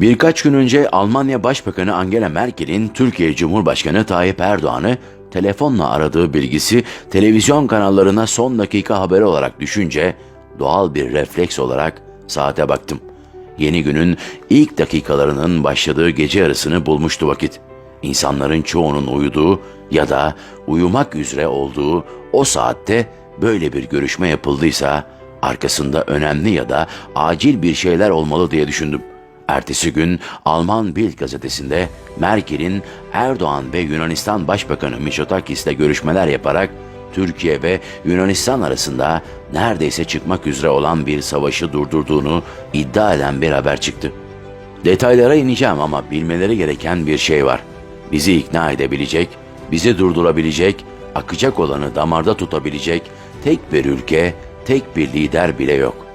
Birkaç gün önce Almanya Başbakanı Angela Merkel'in Türkiye Cumhurbaşkanı Tayyip Erdoğan'ı telefonla aradığı bilgisi televizyon kanallarına son dakika haberi olarak düşünce doğal bir refleks olarak saate baktım. Yeni günün ilk dakikalarının başladığı gece yarısını bulmuştu vakit. İnsanların çoğunun uyuduğu ya da uyumak üzere olduğu o saatte böyle bir görüşme yapıldıysa arkasında önemli ya da acil bir şeyler olmalı diye düşündüm. Ertesi gün Alman Bild gazetesinde Merkel'in Erdoğan ve Yunanistan Başbakanı Mitsotakis'le görüşmeler yaparak Türkiye ve Yunanistan arasında neredeyse çıkmak üzere olan bir savaşı durdurduğunu iddia eden bir haber çıktı. Detaylara ineceğim ama bilmeleri gereken bir şey var. Bizi ikna edebilecek, bizi durdurabilecek, akacak olanı damarda tutabilecek tek bir ülke, tek bir lider bile yok.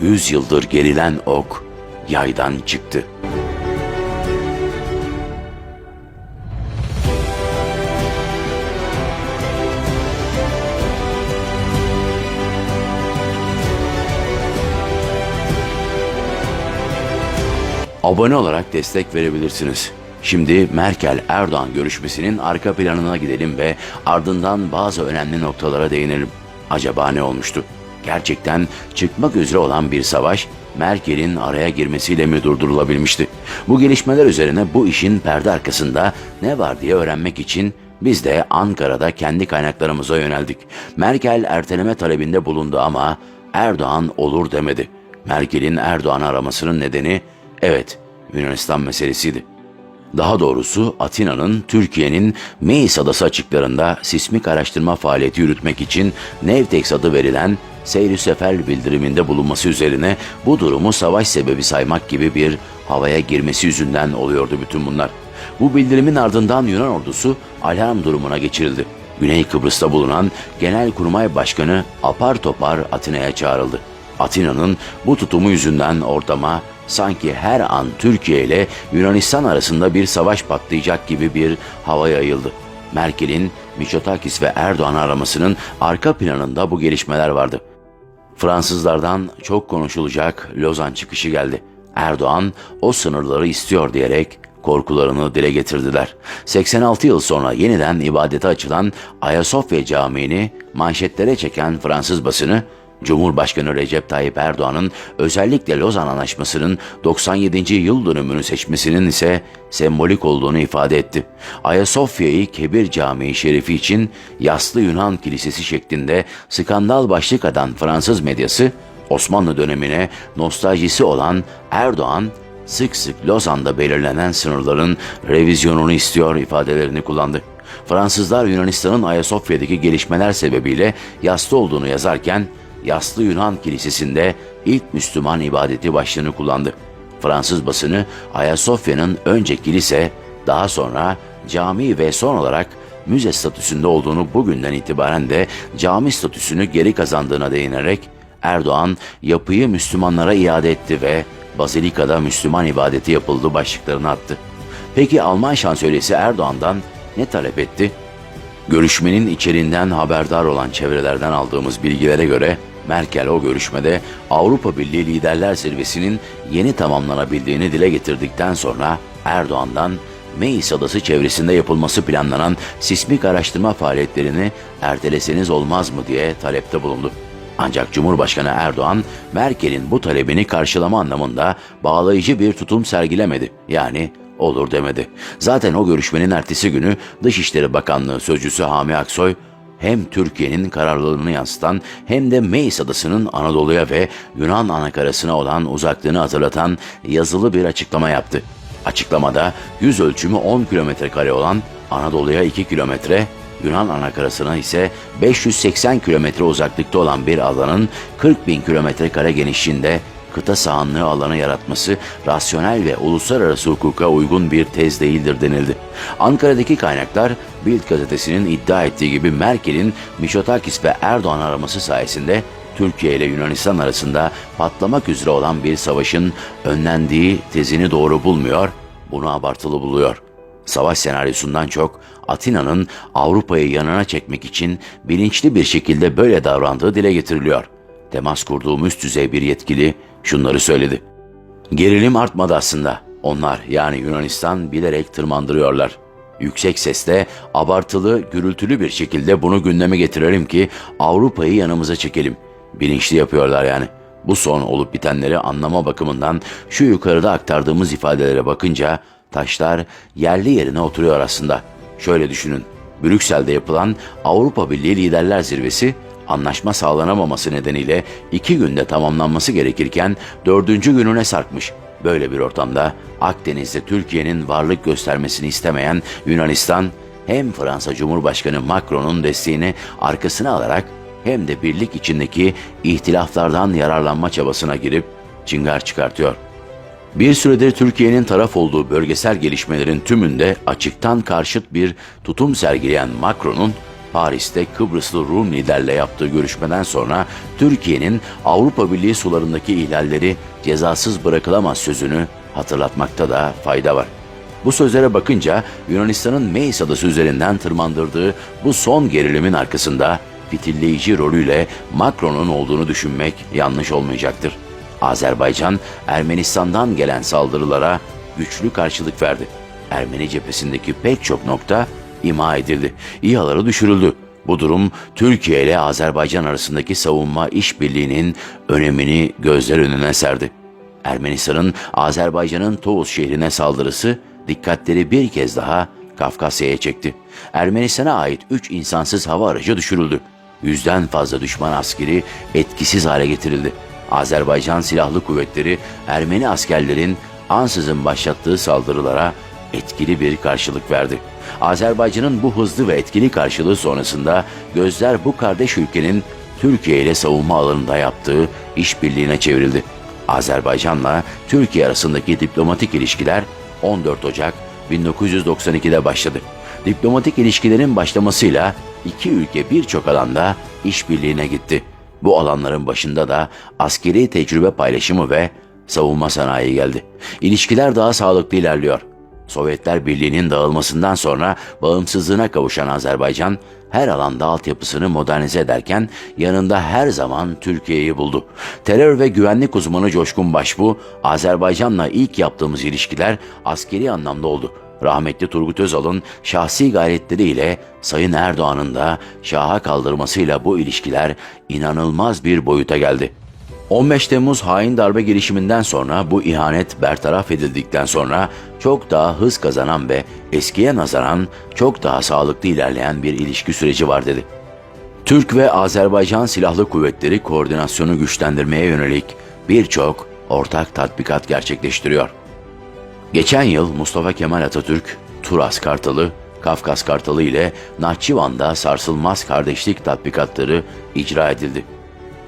Yüz yıldır gerilen ok yaydan çıktı. Abone olarak destek verebilirsiniz. Şimdi Merkel-Erdoğan görüşmesinin arka planına gidelim ve ardından bazı önemli noktalara değinelim. Acaba ne olmuştu? Gerçekten çıkmak üzere olan bir savaş Merkel'in araya girmesiyle mi durdurulabilmişti? Bu gelişmeler üzerine bu işin perde arkasında ne var diye öğrenmek için biz de Ankara'da kendi kaynaklarımıza yöneldik. Merkel erteleme talebinde bulundu ama Erdoğan olur demedi. Merkel'in Erdoğan'ı aramasının nedeni evet Yunanistan meselesiydi. Daha doğrusu Atina'nın Türkiye'nin Meis Adası açıklarında sismik araştırma faaliyeti yürütmek için Nevtex adı verilen seyri sefer bildiriminde bulunması üzerine bu durumu savaş sebebi saymak gibi bir havaya girmesi yüzünden oluyordu bütün bunlar. Bu bildirimin ardından Yunan ordusu alarm durumuna geçirildi. Güney Kıbrıs'ta bulunan Genelkurmay Başkanı apar topar Atina'ya çağrıldı. Atina'nın bu tutumu yüzünden ortama sanki her an Türkiye ile Yunanistan arasında bir savaş patlayacak gibi bir hava yayıldı. Merkel'in Mitsotakis ve Erdoğan aramasının arka planında bu gelişmeler vardı. Fransızlardan çok konuşulacak Lozan çıkışı geldi. Erdoğan o sınırları istiyor diyerek korkularını dile getirdiler. 86 yıl sonra yeniden ibadete açılan Ayasofya Camii'ni manşetlere çeken Fransız basını Cumhurbaşkanı Recep Tayyip Erdoğan'ın özellikle Lozan Anlaşması'nın 97. yıl dönümünü seçmesinin ise sembolik olduğunu ifade etti. Ayasofya'yı Kebir Camii Şerifi için yaslı Yunan kilisesi şeklinde skandal başlık atan Fransız medyası, Osmanlı dönemine nostaljisi olan Erdoğan, sık sık Lozan'da belirlenen sınırların revizyonunu istiyor ifadelerini kullandı. Fransızlar Yunanistan'ın Ayasofya'daki gelişmeler sebebiyle yaslı olduğunu yazarken, Yaslı Yunan Kilisesi'nde ilk Müslüman ibadeti başlığını kullandı. Fransız basını Ayasofya'nın önce kilise, daha sonra cami ve son olarak müze statüsünde olduğunu bugünden itibaren de cami statüsünü geri kazandığına değinerek Erdoğan yapıyı Müslümanlara iade etti ve Bazilika'da Müslüman ibadeti yapıldı başlıklarını attı. Peki Alman şansölyesi Erdoğan'dan ne talep etti? Görüşmenin içeriğinden haberdar olan çevrelerden aldığımız bilgilere göre Merkel o görüşmede Avrupa Birliği Liderler Zirvesi'nin yeni tamamlanabildiğini dile getirdikten sonra Erdoğan'dan Meis Adası çevresinde yapılması planlanan sismik araştırma faaliyetlerini erteleseniz olmaz mı diye talepte bulundu. Ancak Cumhurbaşkanı Erdoğan, Merkel'in bu talebini karşılama anlamında bağlayıcı bir tutum sergilemedi. Yani olur demedi. Zaten o görüşmenin ertesi günü Dışişleri Bakanlığı Sözcüsü Hami Aksoy, hem Türkiye'nin kararlılığını yansıtan hem de Meis Adası'nın Anadolu'ya ve Yunan anakarasına olan uzaklığını hatırlatan yazılı bir açıklama yaptı. Açıklamada yüz ölçümü 10 kilometre kare olan Anadolu'ya 2 kilometre, Yunan anakarasına ise 580 kilometre uzaklıkta olan bir alanın 40 bin kilometre kare genişliğinde kıta sahanlığı alanı yaratması rasyonel ve uluslararası hukuka uygun bir tez değildir denildi. Ankara'daki kaynaklar Bild gazetesinin iddia ettiği gibi Merkel'in Mitsotakis ve Erdoğan araması sayesinde Türkiye ile Yunanistan arasında patlamak üzere olan bir savaşın önlendiği tezini doğru bulmuyor, bunu abartılı buluyor. Savaş senaryosundan çok Atina'nın Avrupa'yı yanına çekmek için bilinçli bir şekilde böyle davrandığı dile getiriliyor. Temas kurduğum üst düzey bir yetkili şunları söyledi. Gerilim artmadı aslında. Onlar yani Yunanistan bilerek tırmandırıyorlar. Yüksek sesle, abartılı, gürültülü bir şekilde bunu gündeme getirelim ki Avrupa'yı yanımıza çekelim. Bilinçli yapıyorlar yani. Bu son olup bitenleri anlama bakımından şu yukarıda aktardığımız ifadelere bakınca taşlar yerli yerine oturuyor aslında. Şöyle düşünün. Brüksel'de yapılan Avrupa Birliği Liderler Zirvesi anlaşma sağlanamaması nedeniyle iki günde tamamlanması gerekirken dördüncü gününe sarkmış. Böyle bir ortamda Akdeniz'de Türkiye'nin varlık göstermesini istemeyen Yunanistan hem Fransa Cumhurbaşkanı Macron'un desteğini arkasına alarak hem de birlik içindeki ihtilaflardan yararlanma çabasına girip çıngar çıkartıyor. Bir süredir Türkiye'nin taraf olduğu bölgesel gelişmelerin tümünde açıktan karşıt bir tutum sergileyen Macron'un Paris'te Kıbrıslı Rum liderle yaptığı görüşmeden sonra Türkiye'nin Avrupa Birliği sularındaki ihlalleri cezasız bırakılamaz sözünü hatırlatmakta da fayda var. Bu sözlere bakınca Yunanistan'ın Meis adası üzerinden tırmandırdığı bu son gerilimin arkasında fitilleyici rolüyle Macron'un olduğunu düşünmek yanlış olmayacaktır. Azerbaycan, Ermenistan'dan gelen saldırılara güçlü karşılık verdi. Ermeni cephesindeki pek çok nokta ima edildi. İHA'ları düşürüldü. Bu durum Türkiye ile Azerbaycan arasındaki savunma işbirliğinin önemini gözler önüne serdi. Ermenistan'ın Azerbaycan'ın Tovuz şehrine saldırısı dikkatleri bir kez daha Kafkasya'ya çekti. Ermenistan'a ait 3 insansız hava aracı düşürüldü. Yüzden fazla düşman askeri etkisiz hale getirildi. Azerbaycan Silahlı Kuvvetleri Ermeni askerlerin ansızın başlattığı saldırılara etkili bir karşılık verdi. Azerbaycan'ın bu hızlı ve etkili karşılığı sonrasında gözler bu kardeş ülkenin Türkiye ile savunma alanında yaptığı işbirliğine çevrildi. Azerbaycan'la Türkiye arasındaki diplomatik ilişkiler 14 Ocak 1992'de başladı. Diplomatik ilişkilerin başlamasıyla iki ülke birçok alanda işbirliğine gitti. Bu alanların başında da askeri tecrübe paylaşımı ve savunma sanayi geldi. İlişkiler daha sağlıklı ilerliyor. Sovyetler Birliği'nin dağılmasından sonra bağımsızlığına kavuşan Azerbaycan her alanda altyapısını modernize ederken yanında her zaman Türkiye'yi buldu. Terör ve güvenlik uzmanı Coşkun Başbu, Azerbaycan'la ilk yaptığımız ilişkiler askeri anlamda oldu. Rahmetli Turgut Özal'ın şahsi gayretleriyle Sayın Erdoğan'ın da şaha kaldırmasıyla bu ilişkiler inanılmaz bir boyuta geldi. 15 Temmuz hain darbe girişiminden sonra bu ihanet bertaraf edildikten sonra çok daha hız kazanan ve eskiye nazaran çok daha sağlıklı ilerleyen bir ilişki süreci var dedi. Türk ve Azerbaycan Silahlı Kuvvetleri koordinasyonu güçlendirmeye yönelik birçok ortak tatbikat gerçekleştiriyor. Geçen yıl Mustafa Kemal Atatürk, Turas Kartalı, Kafkas Kartalı ile Nahçıvan'da sarsılmaz kardeşlik tatbikatları icra edildi.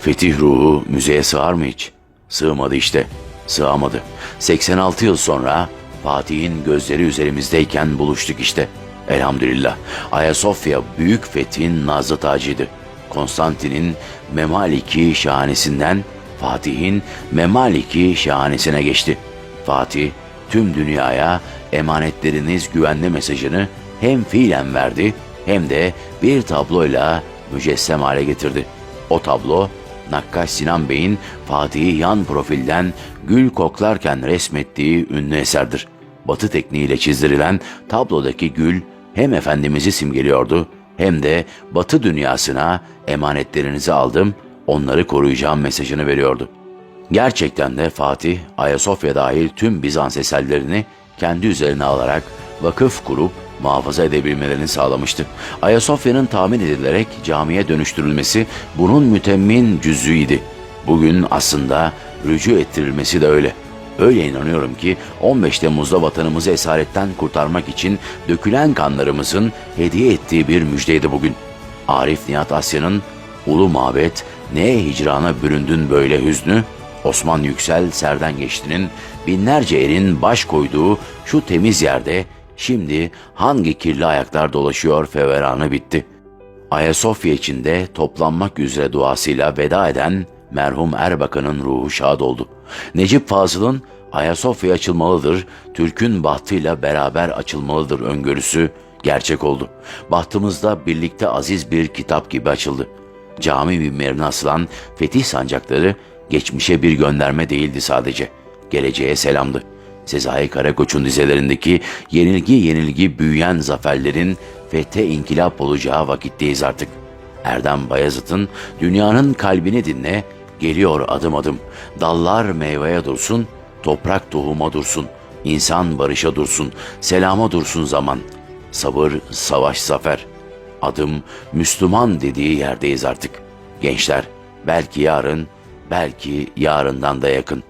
Fetih ruhu müzeye sığar mı hiç? Sığmadı işte, sığamadı. 86 yıl sonra Fatih'in gözleri üzerimizdeyken buluştuk işte. Elhamdülillah. Ayasofya büyük fethin nazlı tacıydı. Konstantin'in Memaliki şahanesinden Fatih'in Memaliki şahanesine geçti. Fatih tüm dünyaya emanetleriniz güvenli mesajını hem fiilen verdi hem de bir tabloyla mücessem hale getirdi. O tablo Nakkaş Sinan Bey'in Fatih'i yan profilden gül koklarken resmettiği ünlü eserdir. Batı tekniğiyle çizdirilen tablodaki gül hem Efendimiz'i simgeliyordu hem de Batı dünyasına emanetlerinizi aldım, onları koruyacağım mesajını veriyordu. Gerçekten de Fatih, Ayasofya dahil tüm Bizans eserlerini kendi üzerine alarak vakıf kurup muhafaza edebilmelerini sağlamıştı. Ayasofya'nın tahmin edilerek camiye dönüştürülmesi bunun mütemmin cüzüydi. Bugün aslında rücu ettirilmesi de öyle. Öyle inanıyorum ki 15 Temmuz'da vatanımızı esaretten kurtarmak için dökülen kanlarımızın hediye ettiği bir müjdeydi bugün. Arif Nihat Asya'nın Ulu Mabet, neye hicrana büründün böyle hüznü? Osman Yüksel Serden Geçti'nin binlerce elin baş koyduğu şu temiz yerde şimdi hangi kirli ayaklar dolaşıyor feveranı bitti. Ayasofya içinde toplanmak üzere duasıyla veda eden merhum Erbakan'ın ruhu şad oldu. Necip Fazıl'ın Ayasofya açılmalıdır, Türk'ün bahtıyla beraber açılmalıdır öngörüsü gerçek oldu. Bahtımızda birlikte aziz bir kitap gibi açıldı. Cami minberine asılan fetih sancakları geçmişe bir gönderme değildi sadece. Geleceğe selamdı. Sezai Karakoç'un dizelerindeki yenilgi yenilgi büyüyen zaferlerin fethe inkılap olacağı vakitteyiz artık. Erdem Bayazıt'ın dünyanın kalbini dinle, geliyor adım adım. Dallar meyveye dursun, toprak tohuma dursun, insan barışa dursun, selama dursun zaman. Sabır, savaş, zafer. Adım Müslüman dediği yerdeyiz artık. Gençler, belki yarın, belki yarından da yakın.